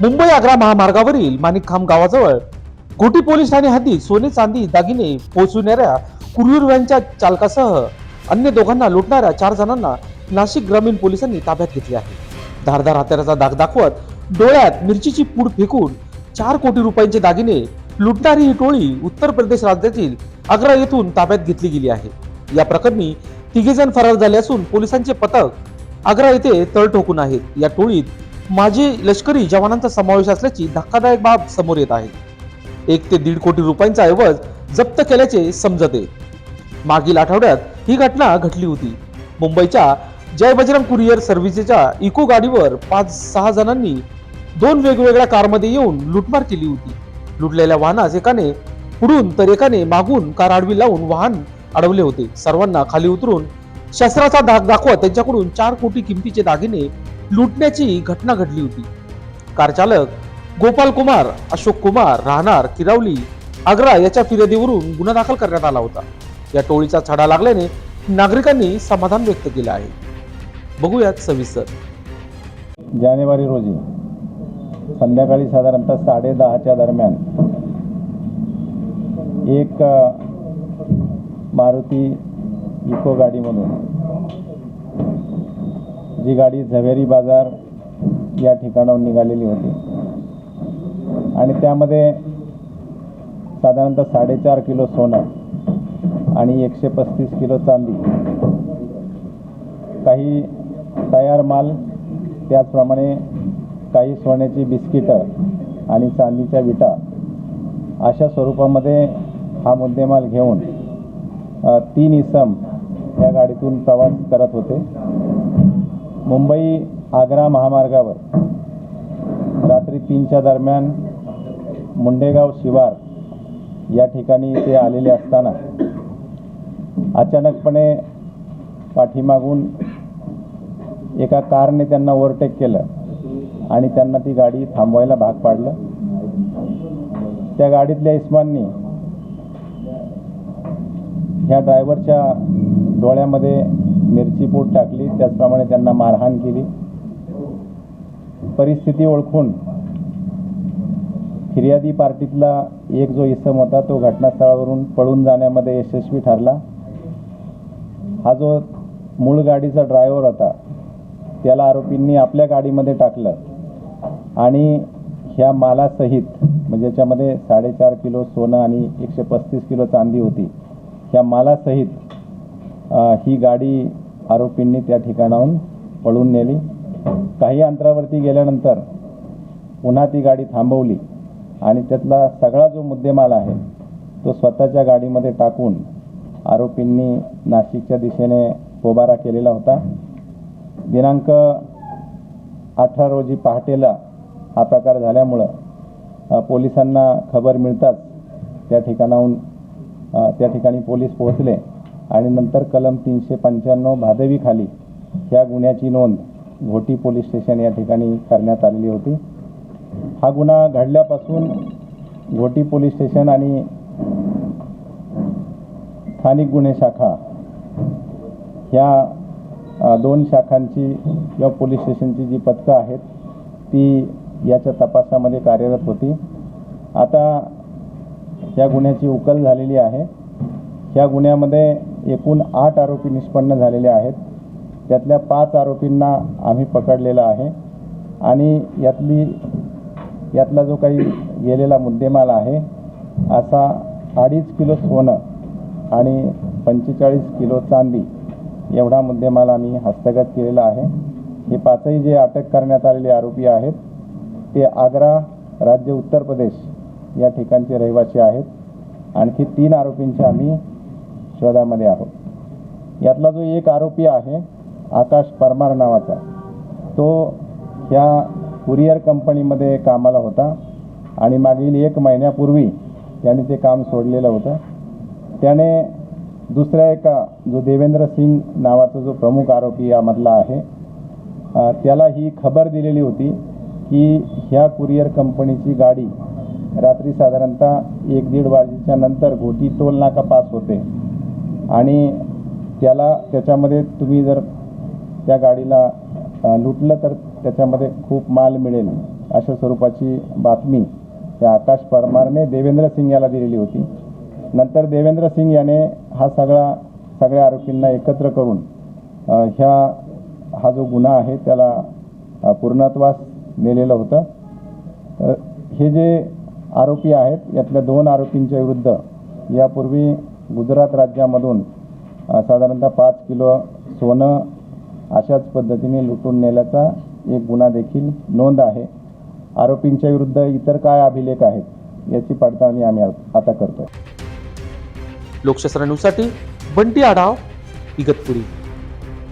मुंबई आग्रा महामार्गावरील माणिकखांब गावाजवळ घोटी पोलीस ठाणे हद्दीत सोने चांदी दागिने पोहोचविणाऱ्या कुरिअर व्हॅनच्या चालकासह अन्य दोघांना लुटणाऱ्या चार जणांना नाशिक ग्रामीण पोलिसांनी ताब्यात घेतले आहे. धारदार हत्याराचा दाग दाखवत डोळ्यात मिरचीची पूड फेकून चार कोटी रुपयांचे दागिने लुटणारी ही टोळी उत्तर प्रदेश राज्यातील आग्रा येथून ताब्यात घेतली गेली आहे. या प्रकरणी तिघेजण फरार झाले असून पोलिसांचे पथक आग्रा येथे तळ ठोकून आहेत. या टोळीत माजी लष्करी जवानांचा समावेश असल्याची धक्कादायक बाब समोर येत आहे. एक ते दीड कोटी रुपयांचा ऐवज जप्त केल्याचे समजते मागील आठवड्यात ही घटना घडली होती. मुंबईच्या जय बजरंग कुरिअर सर्व्हिसेसच्या इको गाडीवर पाच सहा जणांनी दोन वेगवेगळ्या कारमध्ये येऊन लुटमार केली होती. लुटलेल्या वाहनास एकाने पुढून तर एकाने मागून कार आडवी लावून वाहन अडवले होते. सर्वांना खाली उतरून शस्त्राचा धाक दाखवत त्यांच्याकडून चार कोटी किमतीचे दागिने लुटण्याची घटना घडली होती. कार चालक गोपाल कुमार अशोक कुमार राहणार किरावली आग्रा याच्या फिर्यादीवरून गुन्हा दाखल करण्यात आला होता. या टोळीचा छडा लागल्याने नागरिकांनी समाधान व्यक्त केलं आहे. बघूयात सविस्तर. जानेवारी रोजी संध्याकाळी साधारणतः साडे दहाच्या दरम्यान एक मारुती इको गाडीमधून जी गाडी झवेरी बाजार या ठिकाणाहून निघालेली होती. आणि त्यामध्ये साधारणतः साडेचार किलो सोनं आणि एकशे पस्तीस किलो चांदी. काही तयार माल त्याचप्रमाणे काही सोन्याची बिस्किटं आणि चांदीच्या विटा अशा स्वरूपामध्ये हा मुद्देमाल घेऊन तीन इसम या गाडीतून प्रवास करत होते. मुंबई आग्रा महामार्गावर. रात्री तीनच्या दरम्यान मुंडेगाव शिवार या ठिकाणी ते आलेले असताना अचानकपणे पाठीमागून एका कारने त्यांना ओव्हरटेक केलं आणि त्यांना ती गाडी थांबवायला भाग पाडलं. त्या गाडीतल्या इस्मांनी ह्या ड्रायव्हरच्या डोळ्यामध्ये मिरचीपूड टाकली त्याचप्रमाणे त्यांना मारहाण केली. परिस्थिती ओळखून फिर्यादी पार्टीतला एक जो इसम होता तो घटनास्थळावरून पळून जाण्यामध्ये यशस्वी ठरला. हा जो मूळ गाडीचा ड्रायव्हर होता त्याला आरोपींनी आपल्या गाडीमध्ये टाकलं आणि ह्या मालासहित म्हणजे याच्यामध्ये साडेचार किलो सोनं आणि एकशे पस्तीस किलो चांदी होती ह्या मालासहित ही गाडी आरोपींनी त्या ठिकाणाहून पळून नेली. काही अंतरावरती गेल्यानंतर पुन्हा ती गाडी थांबवली आणि त्यातला सगळा जो मुद्देमाल आहे तो स्वतःच्या गाडीमध्ये टाकून आरोपींनी नाशिकच्या दिशेने पोबारा केलेला होता. दिनांक अठरा रोजी पहाटेला हा प्रकार झाल्यामुळं पोलिसांना खबर मिळताच त्या ठिकाणाहून त्या ठिकाणी पोलीस पोहोचले. आणि नंतर कलम तीनशे पंच्याण्णव भादवीखाली ह्या गुन्ह्याची नोंद घोटी पोलीस स्टेशन या ठिकाणी करण्यात आलेली होती. हा गुन्हा घडल्यापासून घोटी पोलीस स्टेशन आणि स्थानिक गुन्हे शाखा ह्या दोन शाखांची किंवा पोलीस स्टेशनची जी पथकं आहेत ती याच्या तपासामध्ये कार्यरत होती. आता या गुन्ह्याची उकल झालेली आहे. या गुन्ह्यामध्ये एकूण आठ आरोपी निष्पन्न झालेले आहेत. त्यातल्या पाच आरोपींना आम्ही पकडलेलं आहे. आणि यातली यातला जो काही गेलेला मुद्देमाल आहे असा अडीच किलो सोनं आणि पंचेचाळीस किलो चांदी एवढा मुद्देमाल आम्ही हस्तगत केलेला आहे. हे पाचही जे अटक करण्यात आलेले आरोपी आहेत ते आग्रा राज्य उत्तर प्रदेश या ठिकाणचे रहिवासी आहेत. आणखी तीन आरोपींच्या आम्ही शोधामध्ये आहोत. यातला जो एक आरोपी आहे आकाश परमार नावाचा तो ह्या कुरिअर कंपनीमध्ये कामाला होता आणि मागील एक महिन्यापूर्वी त्याने ते काम सोडलेलं होतं. त्याने दुसऱ्या एका जो देवेंद्र सिंग नावाचा जो प्रमुख आरोपी यामधला आहे त्याला ही खबर दिलेली होती की ह्या कुरिअर कंपनीची गाडी रात्री साधारणतः एक दीड वाजेच्या नंतर घोटी टोल नाका पास होते. आणि त्याला त्याच्यामध्ये तुम्ही जर त्या गाडीला लुटलं तर त्याच्यामध्ये खूप माल मिळेल अशा स्वरूपाची बातमी त्या आकाश परमारने देवेंद्र सिंग याला दिलेली होती. नंतर देवेंद्र सिंग याने हा सगळा सगळ्या आरोपींना एकत्र करून ह्या हा जो गुन्हा आहे त्याला पूर्णत्वास नेलेलं होतं. हे जे आरोपी आहेत यातल्या दोन आरोपींच्या विरुद्ध यापूर्वी गुजरात राज्यामधून साधारणतः पाच किलो सोनं अशाच पद्धतीने लुटून नेल्याचा एक गुन्हा देखील नोंद आहे. आरोपींच्या विरुद्ध इतर काय अभिलेख आहेत याची पडताळणी आम्ही आ- आता करतोय. लोकशास्त्र न्यूजसाठी बंटी आढाव इगतपुरी.